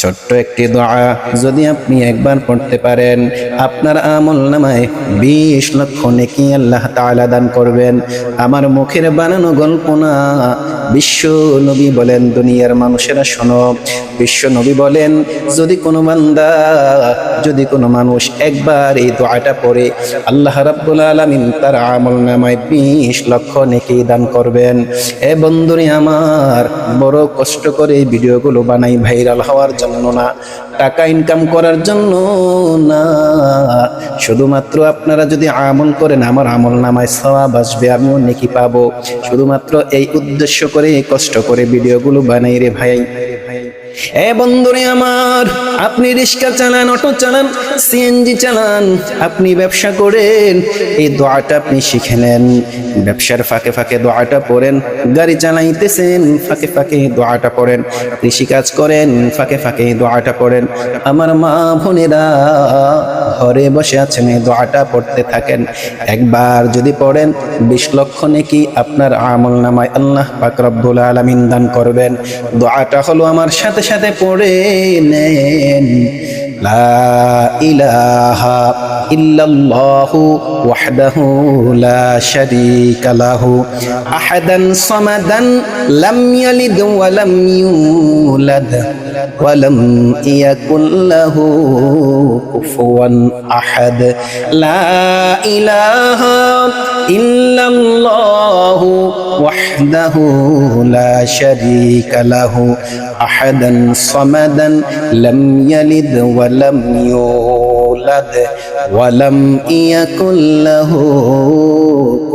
ছোট্ট একটি দোয়া যদি আপনি একবার পড়তে পারেন। আপনার আমল নামায় বিশ লক্ষ নেকি আল্লাহ তাআলা দান করবেন। আমার মুখের বানানো গল্প না, বিশ্ব নবী বলেন, দুনিয়ার মানুষেরা শোনো। বিশ্ব নবী বলেন, যদি কোনো বান্দা, যদি কোনো মানুষ একবার এই দোয়াটা পড়ে, আল্লাহ রাব্বুল আলামিন তার আমল নামায় বিশ লক্ষ নেকি দান করবেন। এ বন্ধুরে আমার, বড় কষ্ট করে ভিডিওগুলো বানাই ভাইরাল হওয়ার জন্য না, টাকা ইনকাম করার জন্য না। শুধুমাত্র আপনারা যদি আমল করেন, আমার আমল নামায় সবাব আসবে, আমিও নেকি পাবো। শুধুমাত্র এই উদ্দেশ্য করে কষ্ট করে ভিডিওগুলো বানাই রে ভাই। এ বন্ধুরে আমার আপনি রিক্সা চালান, অটো চালান সিএনজি চালান, আপনি ব্যবসা করেন, এই দোয়াটা আপনি শিখে নেন। ব্যবসার ফাঁকে ফাঁকে দোয়াটা পড়েন, গাড়ি চালাইতেছেন, ফাঁকে ফাঁকে দোয়াটা পড়েন, কৃষিকাজ করেন, ফাঁকে ফাঁকে দোয়াটা পড়েন। আমার মা বোনেরা ঘরে বসে আছেন, এই দোয়াটা পড়তে থাকেন। একবার যদি পড়েন, বিশ লক্ষ নাকি আপনার আমল নামায় আল্লাহ পাক রব্বুল আলামিন দান করবেন। দোয়াটা হলো আমার সাথে সাথে পড়ে নেন লা ইলাহা ইল্লাল্লাহু ওয়াহদাহু লা শারীকা লাহু আহাদান সামাদান লাম ইয়ালিদ ওয়া লাম ইউলাদ ওয়া লাম ইয়াকুল লাহু কুফুয়ান আহাদ লা ইলাহা ইল্লাল্লাহু وحده لا شريك له أحدا صمدا لم يلد ولم يولد ولم يكن له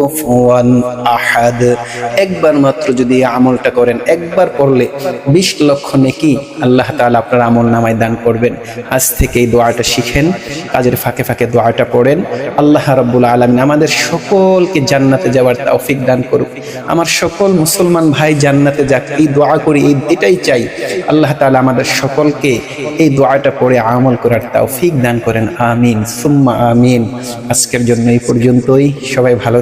কুফুয়ান আহাদ। একবার মাত্র যদি আমলটা করেন, একবার পড়লে বিশ লক্ষ নেকি আল্লাহ তাআলা আপনার আমল নামায় দান করবেন। আজ থেকে এই দোয়াটা শিখেন, কাজের ফাঁকে ফাঁকে দোয়াটা পড়েন। আল্লাহ রাব্বুল আলামিন আমাদের সকলকে জান্নাতে যাওয়ার তৌফিক দান করুক। আমার সকল মুসলমান ভাই জান্নাতে যাক, এই দোয়া করি, এই এটাই চাই। আল্লাহ তাআলা আমাদের সকলকে এই দোয়াটা পড়ে আমল করার তৌফিক দান করেন। আমিন। সুম্মা আমিন। আজকের জন্য এই পর্যন্তই। সবাই ভালো